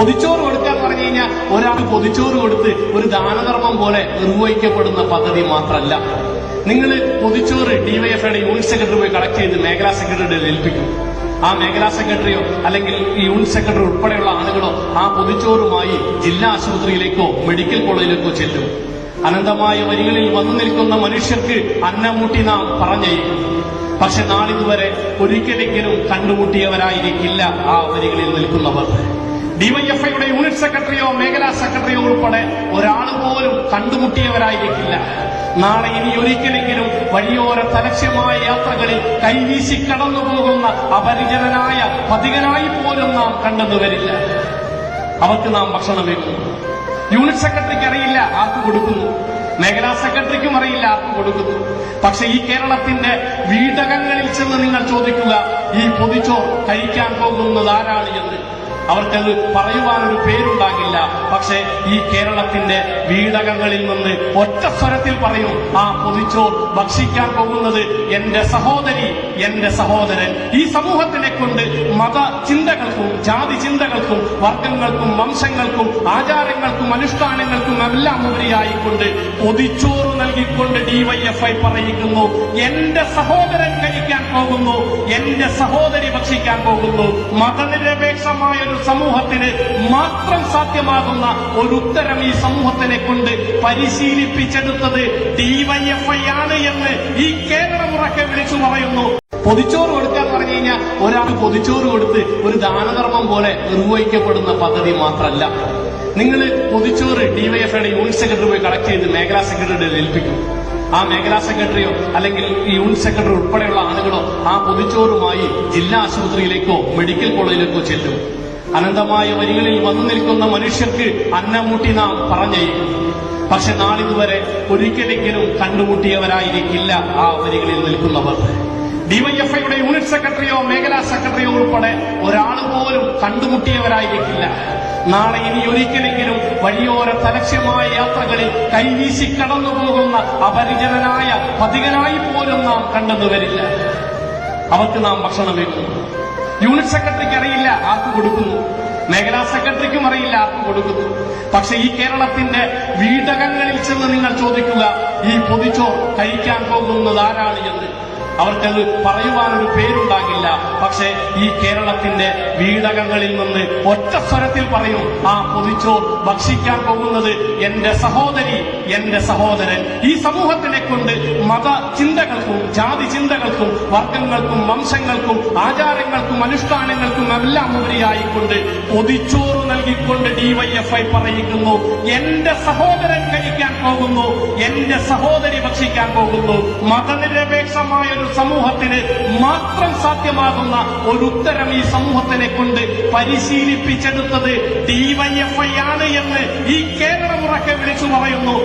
പൊതിച്ചോറ് കൊടുക്കാൻ പറഞ്ഞു കഴിഞ്ഞാൽ ഒരാൾക്ക് പൊതിച്ചോറ് കൊടുത്ത് ഒരു ദാനധർമ്മം പോലെ നിർവഹിക്കപ്പെടുന്ന പദ്ധതി മാത്രമല്ല. നിങ്ങൾ പൊതിച്ചോറ് ഡിവൈഎഫ്ഐയുടെ യൂണിറ്റ് സെക്രട്ടറി പോയി കളക്ട് ചെയ്ത് മേഖലാ സെക്രട്ടറിയുടെ ഏൽപ്പിക്കും. ആ മേഖലാ സെക്രട്ടറിയോ അല്ലെങ്കിൽ യൂണിറ്റ് സെക്രട്ടറി ഉൾപ്പെടെയുള്ള ആളുകളോ ആ പൊതിച്ചോറുമായി ജില്ലാ ആശുപത്രിയിലേക്കോ മെഡിക്കൽ കോളേജിലേക്കോ ചെല്ലും. അനന്തമായ വരികളിൽ വന്നു നിൽക്കുന്ന മനുഷ്യർക്ക് അന്നമൂട്ടി നാം പറഞ്ഞേക്കും പക്ഷെ നാളിതുവരെ ഒരിക്കലെങ്കിലും കണ്ടുമുട്ടിയവരായിരിക്കില്ല ആ വരികളിൽ നിൽക്കുന്നവർ. ഡിവൈഎഫ്ഐയുടെ യൂണിറ്റ് സെക്രട്ടറിയോ മേഖലാ സെക്രട്ടറിയോ ഉൾപ്പെടെ ഒരാൾ പോലും കണ്ടുമുട്ടിയവരായിരിക്കില്ല. നാളെ ഇനി ഒരിക്കലെങ്കിലും വഴിയോര തലക്ഷ്യമായ യാത്രകളിൽ കൈവീശി കടന്നു പോകുന്ന അപരിചിതനായ പതികനായി പോലും നാം കണ്ടെന്നു വരില്ല. അവർക്ക് നാം ഭക്ഷണം വെക്കുന്നു യൂണിറ്റ് സെക്രട്ടറിക്ക് അറിയില്ല ആർക്ക് കൊടുക്കുന്നു. മേഖലാ സെക്രട്ടറിക്കും അറിയില്ല ആർക്കും കൊടുക്കുന്നു. പക്ഷെ ഈ കേരളത്തിന്റെ വീടകങ്ങളിൽ ചെന്ന് നിങ്ങൾ ചോദിക്കുക ഈ പൊതിച്ചോർ കഴിക്കാൻ പോകുന്നത് ആരാണ് എന്ന്. അവർക്കത് പറയുവാനൊരു പേരുണ്ടാകില്ല. പക്ഷെ ഈ കേരളത്തിന്റെ വീടകങ്ങളിൽ നിന്ന് ഒറ്റ സ്വരത്തിൽ പറയും ആ പൊതിച്ചോർ ഭക്ഷിക്കാൻ പോകുന്നത് എന്റെ സഹോദരി എന്റെ സഹോദരൻ. ഈ സമൂഹത്തിനെ കൊണ്ട് മത ചിന്തകൾക്കും ജാതി ചിന്തകൾക്കും വർഗങ്ങൾക്കും വംശങ്ങൾക്കും ആചാരങ്ങൾക്കും അനുഷ്ഠാനങ്ങൾക്കും എല്ലാം ഉപരിയായിക്കൊണ്ട് പൊതിച്ചോറ് നൽകിക്കൊണ്ട് ഡിവൈഎഫ്ഐ പറയിക്കുന്നു എന്റെ സഹോദരൻ കഴിക്കാൻ പോകുന്നു. എന്റെ സഹോദരി ഭക്ഷിക്കാൻ പോകുന്നു. മതനിരപേക്ഷമായ ഒരു സമൂഹത്തിന് മാത്രം സാധ്യമാകുന്ന ഒരു ഉത്തരം ഈ സമൂഹത്തിനെ കൊണ്ട് പരിശീലിപ്പിച്ചെടുത്തത് ഡിവൈഎഫ്ഐ ആണ് എന്ന് ഈ കേരളം ഉറക്കെ വിളിച്ചു പറയുന്നു. പൊതിച്ചോറ് കൊടുക്കാന്ന് പറഞ്ഞു കഴിഞ്ഞാൽ ഒരാൾ പൊതിച്ചോറ് കൊടുത്ത് ഒരു ദാനധർമ്മം പോലെ നിർവഹിക്കപ്പെടുന്ന പദ്ധതി മാത്രമല്ല. നിങ്ങൾ പൊതിച്ചോറ് ഡിവൈഎഫ്ഐയുടെ യൂണിറ്റ് സെക്രട്ടറി പോയി കളക്ട് ചെയ്ത് മേഖലാ സെക്രട്ടറിയുടെ ഏൽപ്പിക്കും. ആ മേഖലാ സെക്രട്ടറിയോ അല്ലെങ്കിൽ യൂണിറ്റ് സെക്രട്ടറി ഉൾപ്പെടെയുള്ള ആളുകളോ ആ പൊതിച്ചോറുമായി ജില്ലാ ആശുപത്രിയിലേക്കോ മെഡിക്കൽ കോളേജിലേക്കോ ചെല്ലും. അനന്തമായ വരികളിൽ വന്നു നിൽക്കുന്ന മനുഷ്യർക്ക് അന്നമൂട്ടി നാം പറഞ്ഞേക്കും പക്ഷെ നാളിതുവരെ ഒരിക്കലെങ്കിലും കണ്ടുമുട്ടിയവരായിരിക്കില്ല ആ വരികളിൽ നിൽക്കുന്നവർ. ഡിവൈഎഫ്ഐയുടെ യൂണിറ്റ് സെക്രട്ടറിയോ മേഖലാ സെക്രട്ടറിയോ ഉൾപ്പെടെ ഒരാൾ പോലും കണ്ടുമുട്ടിയവരായിരിക്കില്ല. നാളെ ഇനി ഒരിക്കലെങ്കിലും വഴിയോര തലക്ഷ്യമായ യാത്രകളിൽ കൈവീശി കടന്നു പോകുന്ന അപരിചിതനായ പതികനായി പോലും നാം കണ്ടെന്നു വരില്ല. അവർക്ക് നാം ഭക്ഷണം വെക്കുന്നു യൂണിറ്റ് സെക്രട്ടറിക്ക് അറിയില്ല ആർക്ക് കൊടുക്കുന്നു. മേഖലാ സെക്രട്ടറിക്കും അറിയില്ല ആർക്ക് കൊടുക്കുന്നു. പക്ഷെ ഈ കേരളത്തിന്റെ വീടകങ്ങളിൽ ചെന്ന് നിങ്ങൾ ചോദിക്കുക ഈ പൊതിച്ചോർ കഴിക്കാൻ പോകുന്നത് ആരാണ് എന്ന്. അവർക്കത് പറയുവാനൊരു പേരുണ്ടാകില്ല. പക്ഷെ ഈ കേരളത്തിന്റെ വീടകങ്ങളിൽ നിന്ന് ഒറ്റ സ്വരത്തിൽ പറയും ആ പൊതിച്ചോർ ഭക്ഷിക്കാൻ പോകുന്നത് എന്റെ സഹോദരി എന്റെ സഹോദരൻ. ഈ സമൂഹത്തിനെ കൊണ്ട് മത ചിന്തകൾക്കും ജാതി ചിന്തകൾക്കും വർഗങ്ങൾക്കും വംശങ്ങൾക്കും ആചാരങ്ങൾക്കും അനുഷ്ഠാനങ്ങൾക്കും എല്ലാം ഉപരിയായിക്കൊണ്ട് പൊതിച്ചോറ് നൽകിക്കൊണ്ട് ഡിവൈഎഫ്ഐ പറയിക്കുന്നു എന്റെ സഹോദരൻ കഴിക്കാൻ പോകുന്നു എന്റെ സഹോദരി ഭക്ഷിക്കാൻ പോകുന്നു. മതനിരപേക്ഷമായ ഒരു സമൂഹത്തിന് മാത്രം സാധ്യമാകുന്ന ഒരു ഉത്തരം ഈ സമൂഹത്തിനെ കൊണ്ട് പരിശീലിപ്പിച്ചെടുത്തത് ഡിവൈഎഫ്ഐ ആണ് എന്ന് ഈ കേരളം ഉറക്കെ വിളിച്ചു പറയുന്നു.